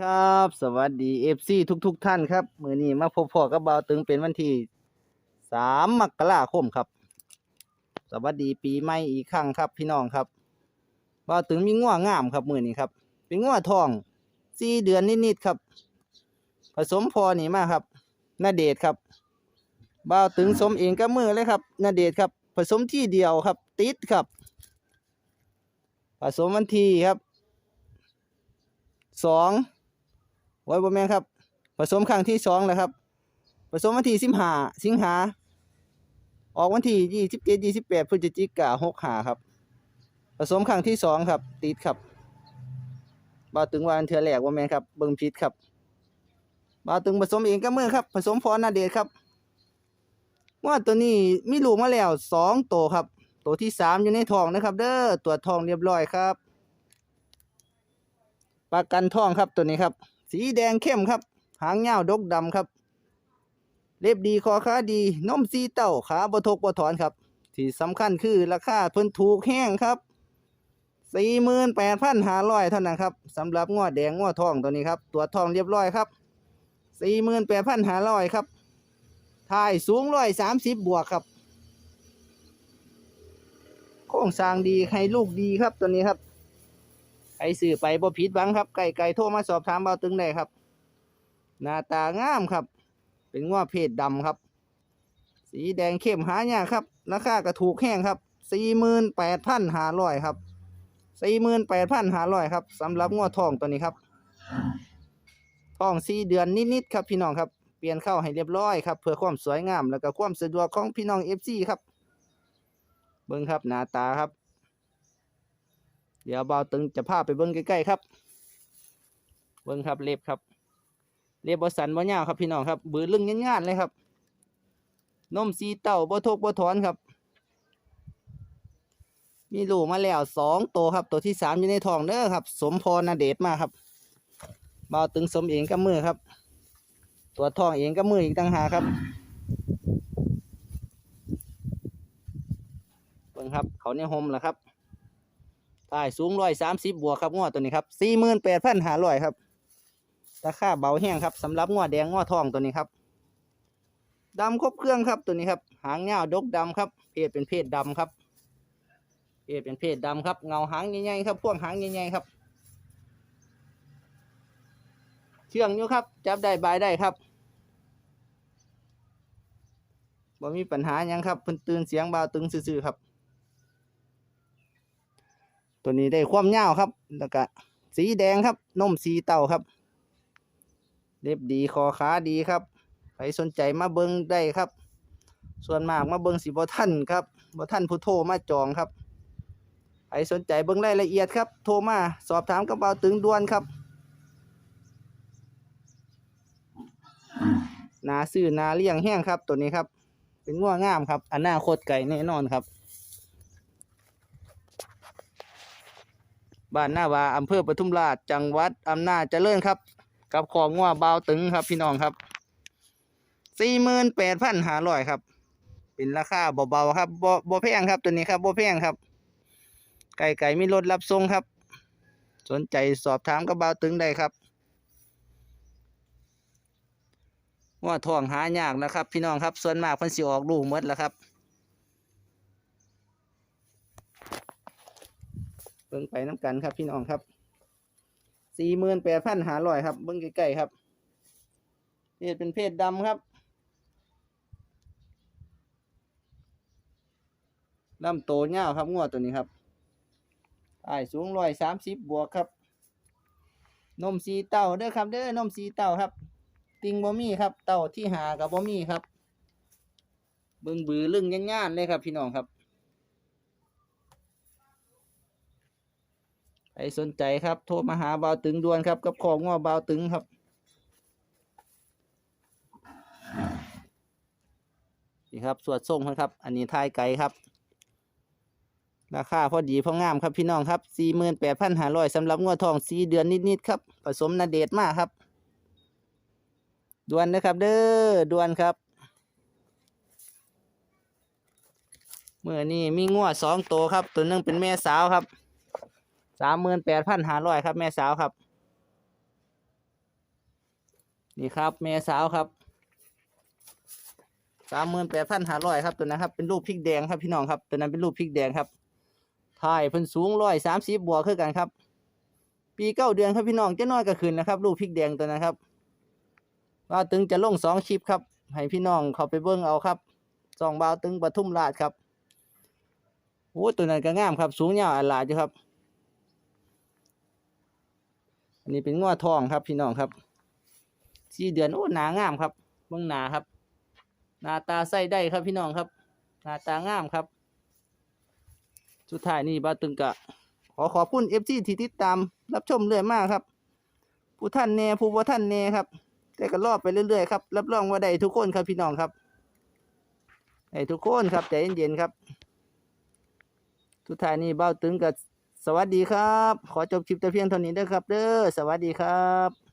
ครับ สวัสดีเอฟซีทุกทุกท่านครับ มือนี้มาพบพ่อกับเบาวตึงเป็นวันที่สามมกราคมครับ สวัสดีปีใหม่อีกครั้งครับพี่น้องครับเบาวตึงมีง่วงามครับมือนี้ครับ เป็นง่วทองสี่เดือนนิดๆครับ ผสมพอนี่มากครับนาเดชครับเบาวตึงสมเองกับมือเลยครับนาเดชครับ ผสมที่เดียวครับ ติดครับ ผสมวันที่ครับสอง ไว้บ่แม่นครับ ผสมครั้งที่สองแล้วครับ ผสมวันที่สิบห้าสิงหา ออกวันที่ยี่สิบเจ็ดยี่สิบแปดพฤศจิกาหกหาครับ ผสมครั้งที่สองครับ ติดครับบ่าวตึงวาอันเทือแหลกว่แม่นครับ เบิ่งผิดครับบ่าวตึงผสมเองกับมือครับ ผสมพรนาเดชครับว่าตัวนี้มีลูกมาแล้วสองตัวครับ ตัวที่สามอยู่ในท้องนะครับ เด้อตรวจทองเรียบร้อยครับประกันทองครับตัวนี้ครับ สีแดงเข้มครับ หางยาดกดำครับ เล็บดีคอขาดีนมซีเต้าขาบทกบถอนครับ ที่สำคัญคือราคาเพิ่นถูกแห้งครับสี่หมื่นแปดพันห้าร้อยเท่านั้นครับสำหรับงวดแดงงวดทองตัวนี้ครับตรวทองเรียบร้อยครับสี่หมื่นแปดพันห้าร้อยครับถ่ายสูงร้อยสามสิบบวกครับ โครงสร้างดีให้ลูกดีครับตัวนี้ครับ ไอสื่อไปบ่ผิดหวังครับไก่ไก่โทรมาสอบถามเบาตึงได้ครับ หน้าตางามครับ เป็นง้อเพศดำครับ สีแดงเข้มหายากครับ ราคากระถูกแห้งครับสี่หมื่นแปดพันห้าร้อยครับสี่หมื่นแปดพันห้าร้อยครับสำหรับง้อทองตัวนี้ครับทองสี่เดือนนิดๆครับพี่น้องครับเปลี่ยนเข้าให้เรียบร้อยครับเพื่อความสวยงาม แล้วก็ความสะดวกของพี่น้องเอฟซีครับ เบิ้งครับหน้าตาครับ เดี๋ยวเบาตึงจะพาไปเบิ้งใกล้ๆครับ เบิ้งครับเล็บครับ เล็บบสันบ่ยาวครับพี่น้องครับ บือลึงงานๆเลยครับนมสีเต้าบ่ทกบ่ถอนครับ มีลูกมาแล้วสองตัวครับ ตัวที่สามอยู่ในท้องเด้อครับ สมพรนาเดชมาครับเบาตึงสมเองกับมือครับ ตัวท้องเองกับมืออีกต่างหากครับเบิ้งครับ เขาในโฮมแล้วครับ ถ่ายสูงร้อยสามสิบบวกครับงวดตัวนี้ครับสี่หมื่นแปดพันหาร้อยครับราคาเบาแห้งครับสำหรับงวดแดงงวดทองตัวนี้ครับดำครบเครื่องครับตัวนี้ครับ หางเงาดกดำครับเพศเป็นเพศดำครับเพศเป็นเพศดำครับ เงาหางใหญ่ๆครับพวกหางใหญ่ๆครับ เชื่องอยู่ครับ จับได้บายได้ครับบ่มีปัญหายังครับเพิ่นตื่นเสียงเบาตึงซื่อๆครับ ตัวนี้ได้ความยาวครับ แล้วก็สีแดงครับนมสีเต่าครับ เล็บดีคอขาดีครับใครสนใจมาเบิ้งได้ครับ ส่วนมากมาเบิ้งสีบท่านครับบท่านผู้โทรมาจองครับใครสนใจเบิ้งรายละเอียดครับ โทรมาสอบถามกับเบาตึงด่วนครับนาซื้อนาเลี้ยงแห้งครับ ตัวนี้ครับ เป็นง่วงามครับอนาคตไก่แน่นอนครับ บ้านหน้าวาอำเภอปทุมราชจังหวัดอำนาจเจริญครับ กับของงัวบาตึงครับพี่น้องครับสี่หมื่นแปดพันห้าร้อยครับ เป็นราคาเบาๆครับบ่บ่แพงครับตัวนี้ครับบ่แพงครับ ไก่ไก่มีรถรับส่งครับ สนใจสอบถามกับบาตึงได้ครับว่าทองหายากนะครับ พี่น้องครับส่วนมากเพิ่นสิออกลูกหมดแล้วครับ เบิ่งไปน้ำกันครับพี่น้องครับสี่หมื่นแปดพันหาร้อยครับ เบิ่งใกล้ๆครับ เพศเป็นเพศดำครับลำโตเงาวครับงวดตัวนี้ครับอ้ายสูงร้อยสามสิบบวกครับ นมสีเต้าเด้อครับเด้อนมสีเต้าครับ ติงบ่มีครับ เต้าที่หากับบ่มีครับ เบิ่งบือลึงย่านๆเลยครับ พี่น้องครับ ใครสนใจครับ โทรมาหาบาวตึงด่วนครับกับของง้อบาวตึงครับนี่ครับสวดส่งครับ อันนี้ทายไก่ครับ ราคาพอดีพองามครับพี่น้องครับสี่หมื่นแปดพันห้าร้อยสำหรับงวดทองสี่เดือนนิดๆครับ ผสมนาเดชมากครับด่วนนะครับ เด้อด่วนครับเมื่อนี้มีงวดสองตัวครับ ตัวนึงเป็นแม่สาวครับ สามหมื่นแปดพันห้าร้อยครับ แม่สาวครับ นี่ครับ แม่สาวครับสามหมื่นแปดพันห้าร้อยครับตัวนั้นครับเป็นลูกพริกแดงครับพี่น้องครับตัวนั้นเป็นลูกพริกแดงครับถ่ายเพิ่นสูงร้อยสามสิบบวกคือกันครับ ปีเก้าเดือนครับพี่น้องจะน้อยก็ขึ้นนะครับลูกพริกแดงตัวนั้นครับว่าตึงจะลงสองคลิปครับ ให้พี่น้องเขาไปเบิ่งเอาครับสองบาวตึงปทุมราชครับโอ้ตัวนั้นก็งามครับ สูงยาวอันลาดอยู่ครับ อันนี้เป็นง้อทองครับพี่น้องครับสี่เดือนโอ้หนางามครับเบื้องหนาครับ หน้าตาใส่ได้ครับพี่น้องครับ หน้าตางามครับ สุดท้ายนี่บาตึงกะ ขอขอบคุณเอฟซีที่ติดตามรับชมเรื่อยมากครับ ผู้ท่านแน่ผู้บ่าท่านแน่ครับ แต่ก็รอบไปเรื่อยๆครับรับรองว่าได้ทุกคนครับพี่น้องครับได้ทุกคนครับใจเย็นๆครับ สุดท้ายนี้เบ้าตึงกับ สวัสดีครับ ขอจบคลิปแต่เพียงเท่านี้เด้อครับเด้อสวัสดีครับ